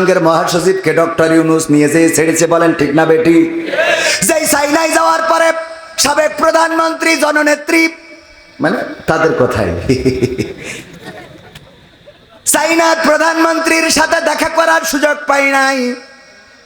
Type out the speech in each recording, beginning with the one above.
জাতিসংঘের মহাসচিবকে ডক্টর ইউনুস নিয়ে যেয়ে ছেড়েছে বলেন, ঠিক না বেটি? যেই সাইনাই যাওয়ার পরে সাবেক প্রধানমন্ত্রী, জননেত্রী মানে তাদের কথাই। সাইনাথ প্রধানমন্ত্রীর সাথে দেখা করার সুযোগ পাই নাই।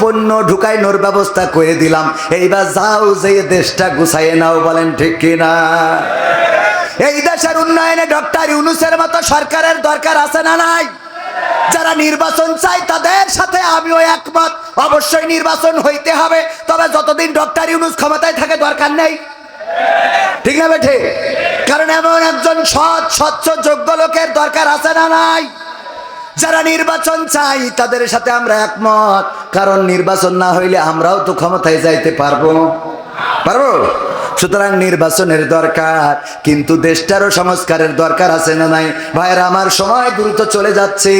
পণ্য ঢুকাইনোর ব্যবস্থা করে দিলাম। এইবার যাও যে দেশটা গুছাইয়ে নাও, বলেন ঠিক কিনা? এই দেশের উন্নয়নে ডক্টর ইউনুসের মতো সরকারের দরকার আছে না নাই? যারা নির্বাচন চাই তাদের সাথে আমিও একমত। অবশ্যই নির্বাচন হইতে হবে, তবে যতদিন ডক্টর ইউনুস ক্ষমতায় থাকে দরকার নেই। ঠিক না বেঠে? কারণ এমন একজন সৎ, স্বচ্ছ, যোগ্য লোকের দরকার আছে না নাই? যারা নির্বাচন চাই, তাদের সাথে আমরা একমত। কারণ নির্বাচন না হইলে আমরাও তো ক্ষমতায় যাইতে পারব। পারব? সুতরাং নির্বাচনের দরকার। কিন্তু দেশটারও সংস্কারের দরকার আছে না নাই? ভাইয়ের, আমার সময় দ্রুত চলে যাচ্ছে।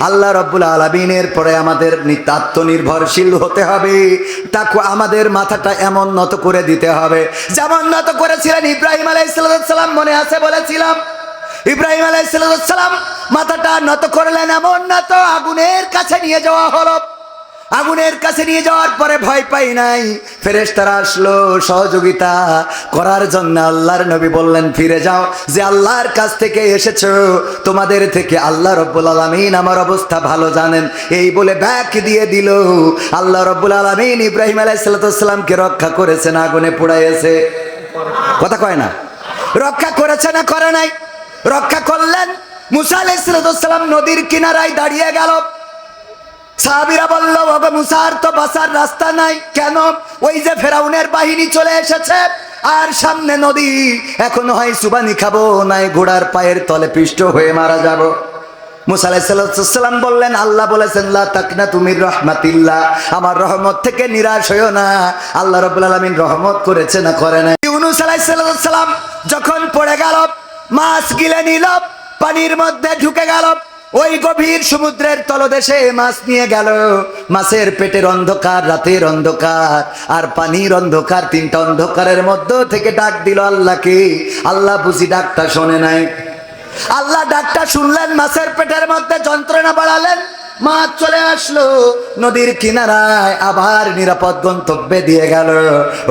আল্লাহ রব্বুল আলমিনের পরে আমাদের আত্মনির্ভরশীল হতে হবে। তাকে আমাদের মাথাটা এমন নত করে দিতে হবে। যেমন নত করেছিলেন ইব্রাহিম আলাইসালাম মনে আছে বলেছিলাম? ইব্রাহিম আলাইসালাম মাথাটা নত করলেন, এমন নত আগুনের কাছে নিয়ে যাওয়া হলো। আগুনের কাছে নিয়ে যাওয়ার পরে ভয় পাই নাই। ফেরেশতারা আসলো, সহযোগিতা করার জন্য আল্লাহর নবী বললেন, ফিরে যাও, যে আল্লাহর কাছ থেকে এসেছ, তোমাদের থেকে আল্লাহ রব্বুল আলমিন আমার অবস্থা ভালো জানেন। এই বলে ব্যাক দিয়ে দিল। আল্লাহ রব্বুল আলমিন ইব্রাহিম আলাইসালামকে রক্ষা করেছেন, আগুনে পোড়াইয়েছে। কথা কয় না? রক্ষা করেছে না, করে নাই। রক্ষা করলেন। মুসা আলাইসালাম নদীর কিনারায় দাঁড়িয়ে গেল। সাহাবিরা বলল বাবা মুসার তো বাসার রাস্তা নাই। কেন? ওই যে ফেরাউনের বাহিনী চলে এসেছে। আর সামনে নদী। এখন হয় সুবানি খাব, নাই ঘোড়ার পায়ের তলে পিষ্ট হয়ে মারা যাব। মুসা আলাইসাল্লাম বললেন, আল্লাহ বলেছেন তাকনা তুমি রহমাতিল্লাহ। আমার রহমত থেকে নিরাশ হইও না। আল্লাহ রব্বুল আলমিন রহমত করেছে না করে না ইউনুস আলাইসাল্লাম যখন পড়ে গেল মাছ গিলে নিল, পানির মধ্যে ঢুকে গেল। ওই গভীর সমুদ্রের তলদেশে মাছ নিয়ে গেল। মাছের পেটের অন্ধকার, রাতের অন্ধকার, আর পানির অন্ধকার, তিনটা অন্ধকারের মধ্য থেকে ডাক দিল আল্লাহকে। আল্লাহ বুঝি ডাকটা শোনে নাই। আল্লাহ ডাকটা শুনলেন, মাছের পেটের মধ্যে যন্ত্রণা বাড়ালেন। মাছ চলে আসলো, নদীর কিনারায় আবার নিরাপদ গন্তব্যে দিয়ে গেল।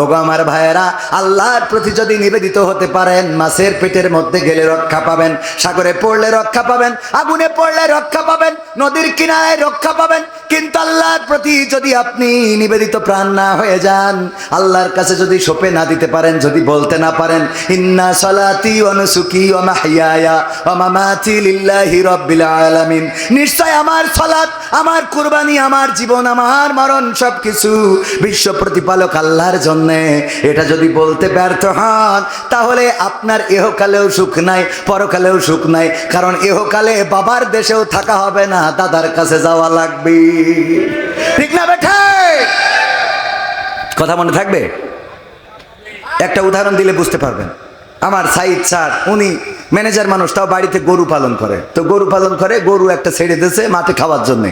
ওগো আমার ভাইয়েরা, আল্লাহর প্রতি যদি নিবেদিত হতে পারেন, মাছের পেটের মধ্যে গেলে রক্ষা পাবেন, সাগরে পড়লে রক্ষা পাবেন, আগুনে পড়লে রক্ষা পাবেন, নদীর কিনারায় রক্ষা পাবেন, কিন্তু আল্লাহর প্রতি যদি আপনি নিবেদিত প্রাণ না হয়ে যান, আল্লাহর কাছে যদি সোপে না দিতে পারেন, যদি বলতে না পারেন, ইন্না সলাতি অনুসুকি ও মাহিয়ায়া ও মামাতি লিল্লাহি রব্বিল আলামিন, নিশ্চয় আমার সলাত আমার কুরবানি, আমার জীবন, আমার মরণ সব কিছু বিশ্ব প্রতিপালক আল্লাহর জন্যে। এটা যদি বলতে ব্যর্থ হন, তাহলে আপনার এহকালেও সুখ নাই, পরকালেও সুখ নাই, কারণ এহকালে বাবার দেশেও থাকা হবে না, দাদার কাছে যাওয়া লাগবে। ঠিক না কথা মনে থাকবে? একটা উদাহরণ দিলে বুঝতে পারবেন। আমার সাইদ স্যার, উনি ম্যানেজার মানুষ, তাও বাড়িতে গরু পালন করে। তো গরু পালন করে, গরু একটা ছেড়ে দিয়েছে মাঠে খাওয়ার জন্য।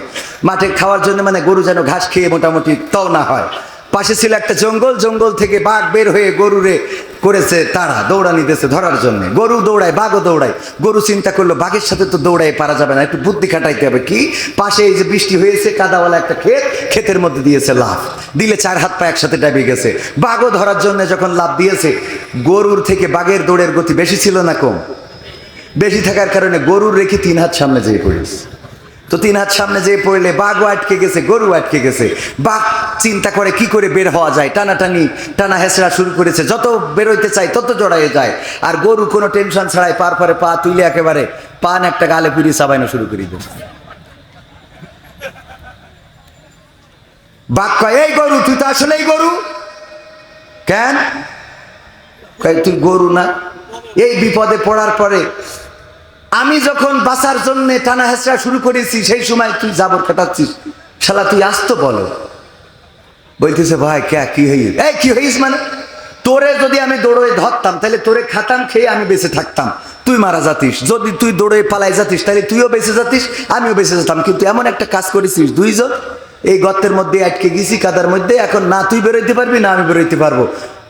মাঠে খাওয়ার জন্য মানে গরু যেন ঘাস খেয়ে মোটামুটি তাও না হয়। পাশে ছিল একটা জঙ্গল জঙ্গল থেকে বাঘ বের হয়ে গরুরে করেছে তারা দৌড়ানি দিয়েছে ধরার জন্য। গরু দৌড়ায়, বাঘও দৌড়ায়। গরু চিন্তা করল, বাঘের সাথে তো দৌড়ায় পারা যাবে না, একটু বুদ্ধি খাটাইতে হবে কি? পাশে এই যে বৃষ্টি হয়েছে, কাদাওয়ালা একটা ক্ষেত, ক্ষেতের মধ্যে দিয়েছে লাভ দিলে চার হাত পা একসাথে ডাবিয়ে গেছে। বাঘও ধরার জন্য যখন লাভ দিয়েছে, গরুর থেকে বাঘের দৌড়ের গতি বেশি ছিল না কম। বেশি থাকার কারণে গরুর রেখে তিন হাত সামনে যেয়ে পড়েছে। তো তিন হাত সামনে যেয়ে পড়লে বাঘও আটকে গেছে, গরু আটকে গেছে। বাঘ চিন্তা করে কি করে বের হওয়া যায়? টানাটানি, টানা হেসড়া শুরু করেছে। যত বেরোইতে চাই তত জড়াইয়ে যায়। আর গরু কোনো টেনশন ছাড়াই পার পরে পা তুলে একেবারে পান একটা গালে পিড়ি সাবাইনো শুরু করে দেয় বাঘ কয়, এই গরু, তুই তো আসলে এই গরু? কেন? তুই গরু না। এই বিপদে পড়ার পরে আমি যখন বাঁচার জন্য টানা হেঁচড়া শুরু করেছি, সেই সময় তুই জাবর কাটাচ্ছিস। শালা, তুই আসতো বলো বলতেছে, ভাই, কে, কি হইস এই, কি হইস মানে? তোরে যদি আমি দৌড়ে ধরতাম, তাহলে তোরে খাতাম, খেয়ে আমি বেঁচে থাকতাম। তুই মারা যাতিস। যদি তুই দৌড়ে পালাই যাতিস, তাহলে তুইও বেঁচে যাতিস, আমিও বেঁচে যেতাম। কিন্তু এমন একটা কাজ করেছিস, দুইজন, এই গর্তের মধ্যে আটকে গেছি, কাদার মধ্যে। এখন না তুই বেরোইতে পারবি, না আমি বেরোইতে পারব।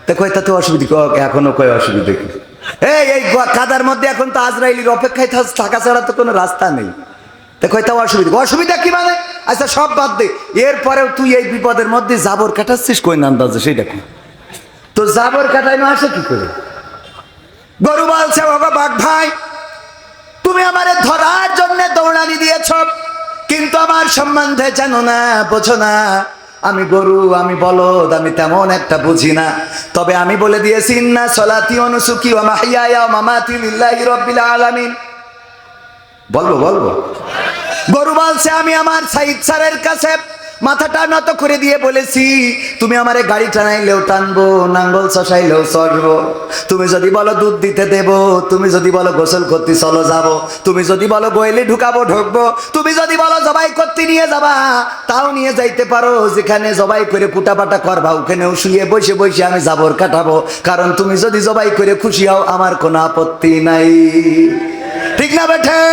তা কয়, তাতে অসুবিধা এখনও কয় অসুবিধা এই এই কাদার মধ্যে এখন তো আজরাইলির অপেক্ষায় থাক- ছাড়া তো কোনো রাস্তা নেই। কয় অসুবিধা অসুবিধা কি মানে? আচ্ছা সব বাদ দে। এরপরেও তুই এই বিপদের মধ্যে জাবর কাটাচ্ছিস কই সেইটা কি তো জাবর আসে কি করে? গরু বলছে বাবা বাঘ ভাই, তুমি আমারে ধরার জন্য দৌড়ানি দিয়েছ, কিন্তু আমার সম্বন্ধে জানো না, বোঝো না। আমি গরু, আমি বলদ, আমি তেমন একটা বুঝি না। তবে আমি বলে দিয়েছি না সলাতি অনুসুকি মামাতি লিল্লাহি রব্বিল আলামিন। বলব বলব? গরু বলছে, আমি আমার সাইদ স্যারের কাছে মাথাটা নত করে দিয়ে বলেছি, তুমি আমারে গাড়ি টানাইলেও টানবো, নাঙ্গল চষাইলেও চড়বো। তুমি যদি বলো দুধ দিতে দেব, তুমি যদি বলো গোসল করতে চলো যাব। তুমি যদি বলো গোয়েলে ঢুকাবো, ঢুকবো। তুমি যদি বলো জবাই করতে নিয়ে যাবা, তাও নিয়ে যাইতে পারো। যেখানে জবাই করে পুটাপাটা করবা, ওখানেও শুয়ে বসে বসে আমি জাবর কাটাবো। কারণ তুমি যদি জবাই করে খুশি হও, আমার কোনো আপত্তি নাই। ঠিক না বেঠে?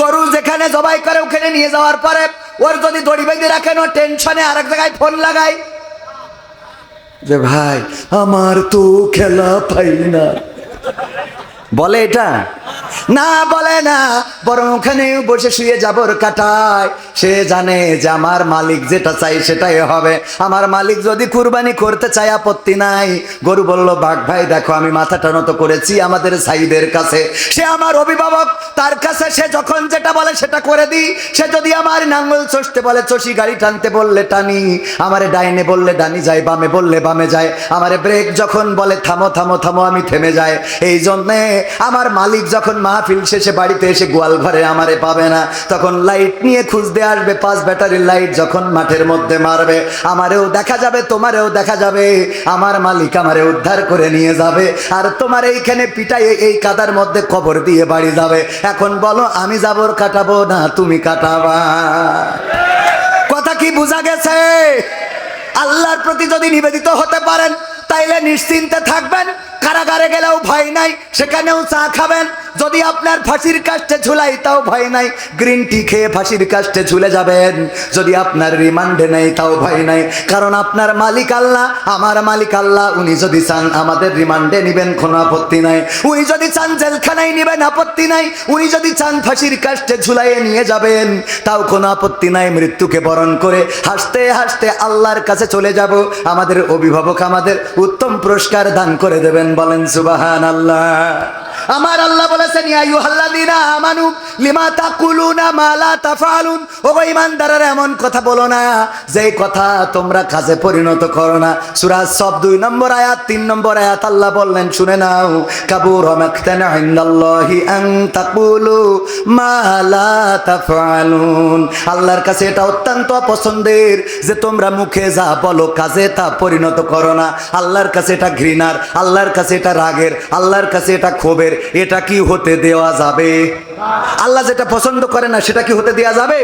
গরু যেখানে জবাই করে, ওখানে নিয়ে যাওয়ার পরে ওর যদি দড়ি বেঁধে রাখেন ও টেনশনে আর এক জায়গায় ফোন লাগাই। যে ভাই, আমার তো খেলা পাই না। বলে এটা? না, বলে না। বরং ওখানে বসে শুয়ে যাবর কাটায়। সে জানে যে আমার মালিক যেটা চাই সেটাই হবে। আমার মালিক যদি কুরবানি করতে চায়, আপত্তি নাই। গরু বলল, বাঘ ভাই, দেখো, আমি মাথাটা নত করেছি আমাদের সাইদের কাছে। সে আমার অভিভাবক, তার কাছে সে যখন যেটা বলে সেটা করে দিই। সে যদি আমার নাঙ্গল চষতে বলে, চষি গাড়ি টানতে বললে টানি। আমারে ডাইনে বললে ডানি যায়, বামে বললে বামে যায়। আমারে ব্রেক যখন বলে, থামো থামো থামো, আমি থেমে যায় এই জন্যে আমার মালিক যখন মাহফিল শেষে বাড়িতে এসে গোয়াল ঘরে আমারে পাবে না, তখন লাইট নিয়ে খুঁজতে আসবে, পাঁচ ব্যাটারির লাইট যখন মাঠের মধ্যে মারবে, আমারেও দেখা যাবে, তোমারেও দেখা যাবে, আমার মালিক আমারে উদ্ধার করে নিয়ে যাবে, আর তোমার এইখানে পিটাই এই কাদার মধ্যে কবর দিয়ে বাড়ি যাবে। এখন বলো, আমি যাবর কাটাবো না তুমি কাটাবা? কথা কি বোঝা গেছে? আল্লাহর প্রতি যদি নিবেদিত হতে পারেন, তাইলে নিশ্চিন্তে থাকবেন, কারাগারে গেলেও ভয় নাই, সেখানেও চা খাবেন যদি আপনার ফাঁসির কাস্টে ঝুলাই, তাও ভয় নাই। গ্রিন টি খেয়ে ফাঁসির কাস্টে ঝুলে যাবেন। যদি আপনার রিমান্ডে নেই, তাও ভয় নাই। কারণ আপনার মালিক আল্লাহ, আমার মালিক আল্লাহ, উনি যদি চান আমাদের রিমান্ডে নিবেন, কোনো আপত্তি নাই। উনি যদি চান জেলখানায় নিবেন, আপত্তি নাই। উনি যদি চান ফাঁসির কাস্টে ঝুলাইয়ে নিয়ে যাবেন, তাও কোনো আপত্তি নাই। মৃত্যুকে বরণ করে হাসতে হাসতে আল্লাহর কাছে চলে যাব। আমাদের অভিভাবক আমাদের উত্তম পুরস্কার দান করে দেবেন। বলেন সুবাহান আল্লাহ আমার আল্লাহ বলেছেন, ইয়া আইয়ুহাল্লাযীনা আমানু, লিমা তাকুলুনা মা লা তাফআলুন? ও গো ঈমানদারেরা, এমন কথা বলো না, যেই কথা তোমরা কাজে পরিণত করো না। সূরা সব দুই নম্বর আয়াত, তিন নম্বর আয়াত আল্লাহ বললেন, শুনে নাও কাবুর মাকতান ইনদাল্লাহি আন তাকুলু মা লা তাফআলুন। আল্লাহর কাছে এটা অত্যন্ত পছন্দের যে তোমরা মুখে যা বলো, কাজে তা পরিণত করো না। আল্লাহর কাছে এটা ঘৃণার, আল্লাহর কাছে এটা রাগের, আল্লাহর কাছে এটা ক্ষোভের। এটা কি হতে দেওয়া যাবে? আল্লাহ যেটা পছন্দ করে না, সেটা কি হতে দেওয়া যাবে?